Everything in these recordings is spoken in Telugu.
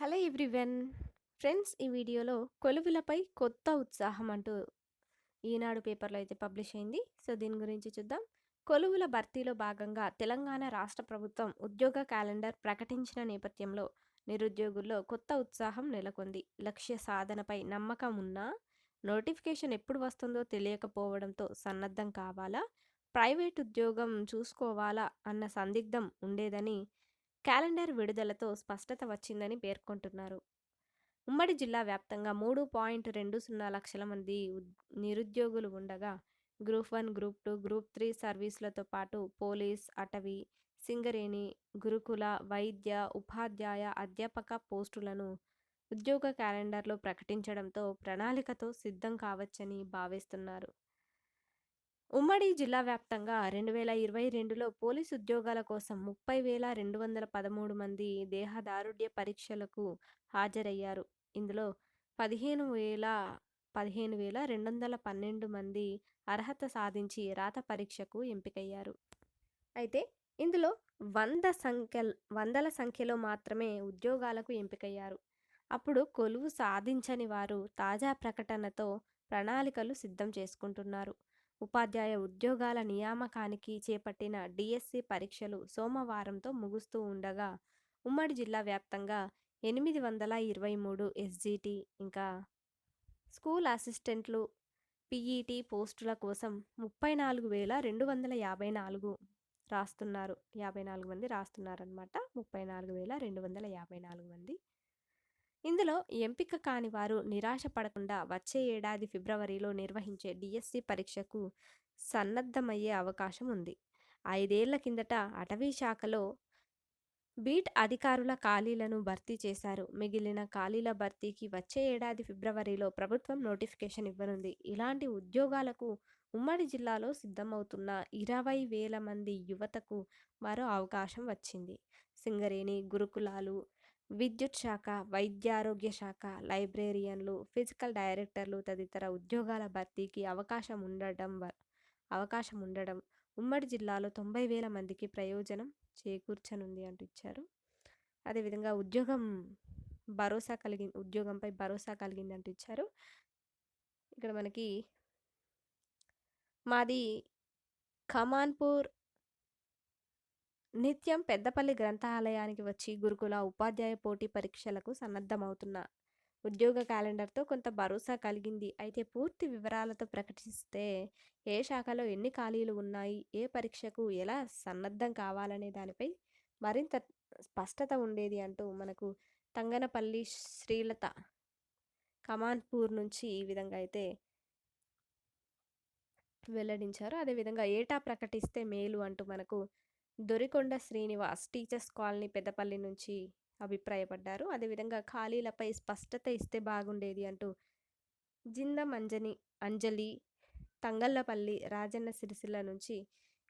Hello everyone. ఫ్రెండ్స్ ఈ వీడియోలో కొలువులపై కొత్త ఉత్సాహం అంటూ ఈనాడు పేపర్లో అయితే పబ్లిష్ అయింది. సో దీని గురించి చూద్దాం. కొలువుల భర్తీలో భాగంగా తెలంగాణ రాష్ట్ర ప్రభుత్వం ఉద్యోగ క్యాలెండర్ ప్రకటించిన నేపథ్యంలో నిరుద్యోగుల్లో కొత్త ఉత్సాహం నెలకొంది. లక్ష్య సాధనపై నమ్మకం ఉన్నా నోటిఫికేషన్ ఎప్పుడు వస్తుందో తెలియకపోవడంతో సన్నద్ధం కావాలా ప్రైవేట్ ఉద్యోగం చూసుకోవాలా అన్న సందిగ్ధం ఉండేదని క్యాలెండర్ విడుదలతో స్పష్టత వచ్చిందని పేర్కొంటున్నారు. ఉమ్మడి జిల్లా వ్యాప్తంగా మూడు పాయింట్ రెండు సున్నా లక్షల మంది నిరుద్యోగులు ఉండగా group one group two group three సర్వీసులతో పాటు పోలీస్ అటవీ సింగరేణి గురుకుల వైద్య ఉపాధ్యాయ అధ్యాపక పోస్టులను ఉద్యోగ క్యాలెండర్లో ప్రకటించడంతో ప్రణాళికతో సిద్ధం కావచ్చని భావిస్తున్నారు. ఉమ్మడి జిల్లా వ్యాప్తంగా రెండు వేల ఇరవై రెండులో పోలీసు ఉద్యోగాల కోసం ముప్పై వేల రెండు వందల పదమూడు మంది దేహదారుఢ్య పరీక్షలకు హాజరయ్యారు. ఇందులో పదిహేను వేల పదిహేను వేల రెండు వందల పన్నెండు మంది అర్హత సాధించి రాత పరీక్షకు ఎంపికయ్యారు. అయితే ఇందులో వంద సంఖ్య వందల సంఖ్యలో మాత్రమే ఉద్యోగాలకు ఎంపికయ్యారు. అప్పుడు కొలువు సాధించని వారు తాజా ప్రకటనతో ప్రణాళికలు సిద్ధం చేసుకుంటున్నారు. ఉపాధ్యాయ ఉద్యోగాల నియామకానికి చేపట్టిన డిఎస్సి పరీక్షలు సోమవారంతో ముగుస్తూ ఉండగా ఉమ్మడి జిల్లా వ్యాప్తంగా ఎనిమిది వందల ఇరవై మూడు ఎస్జిటి ఇంకా స్కూల్ అసిస్టెంట్లు పిఈటి పోస్టుల కోసం ముప్పై నాలుగు వేల రెండు వందల యాభై నాలుగు రాస్తున్నారు. యాభై నాలుగు మంది రాస్తున్నారనమాట ముప్పై నాలుగు వేల రెండు వందల యాభై నాలుగు మంది ఇందులో ఎంపిక కాని వారు నిరాశ పడకుండా వచ్చే ఏడాది ఫిబ్రవరిలో నిర్వహించే డిఎస్సి పరీక్షకు సన్నద్ధమయ్యే అవకాశం ఉంది. ఐదేళ్ళ కిందట అటవీ శాఖలో బీట్ అధికారుల ఖాళీలను భర్తీ చేశారు. మిగిలిన ఖాళీల భర్తీకి వచ్చే ఏడాది ఫిబ్రవరిలో ప్రభుత్వం నోటిఫికేషన్ ఇవ్వనుంది. ఇలాంటి ఉద్యోగాలకు ఉమ్మడి జిల్లాలో సిద్ధమవుతున్న ఇరవై వేల మంది యువతకు మరో అవకాశం వచ్చింది. సింగరేణి గురుకులాలు విద్యుత్ శాఖ వైద్యారోగ్య శాఖ లైబ్రేరియన్లు ఫిజికల్ డైరెక్టర్లు తదితర ఉద్యోగాల భర్తీకి అవకాశం ఉండడం అవకాశం ఉండడం ఉమ్మడి జిల్లాలో తొంభై వేల మందికి ప్రయోజనం చేకూర్చనుంది అంటూ ఇచ్చారు. అదేవిధంగా ఉద్యోగం భరోసా కలిగి ఉద్యోగంపై భరోసా కలిగింది అంటూ ఇచ్చారు. ఇక్కడ మనకి మాది ఖమాన్పూర్ నిత్యం పెద్దపల్లి గ్రంథాలయానికి వచ్చి గురుకుల ఉపాధ్యాయ పోటీ పరీక్షలకు సన్నద్ధమవుతున్న ఉద్యోగ క్యాలెండర్తో కొంత భరోసా కలిగింది. అయితే పూర్తి వివరాలతో ప్రకటిస్తే ఏ శాఖలో ఎన్ని ఖాళీలు ఉన్నాయి? ఏ పరీక్షకు ఎలా సన్నద్ధం కావాలనే దానిపై మరింత స్పష్టత ఉండేది అంటూ మనకు తంగనపల్లి శ్రీలత కమాన్పూర్ నుంచి ఈ విధంగా అయితే వెల్లడించారు. అదేవిధంగా ఏటా ప్రకటిస్తే మేలు అంటూ మనకు దొరికొండ శ్రీనివాస్ టీచర్స్ కాలనీ పెద్దపల్లి నుంచి అభిప్రాయపడ్డారు. అదేవిధంగా ఖాళీలపై స్పష్టత ఇస్తే బాగుండేది అంటూ జిందం అంజని అంజలి తంగళ్ళపల్లి రాజన్న సిరిసిల్ల నుంచి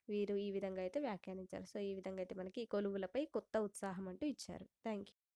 వీరు ఈ విధంగా అయితే వ్యాఖ్యానించారు. సో ఈ విధంగా అయితే మనకి కొలువులపై కొత్త ఉత్సాహం అంటూ ఇచ్చారు. Thank you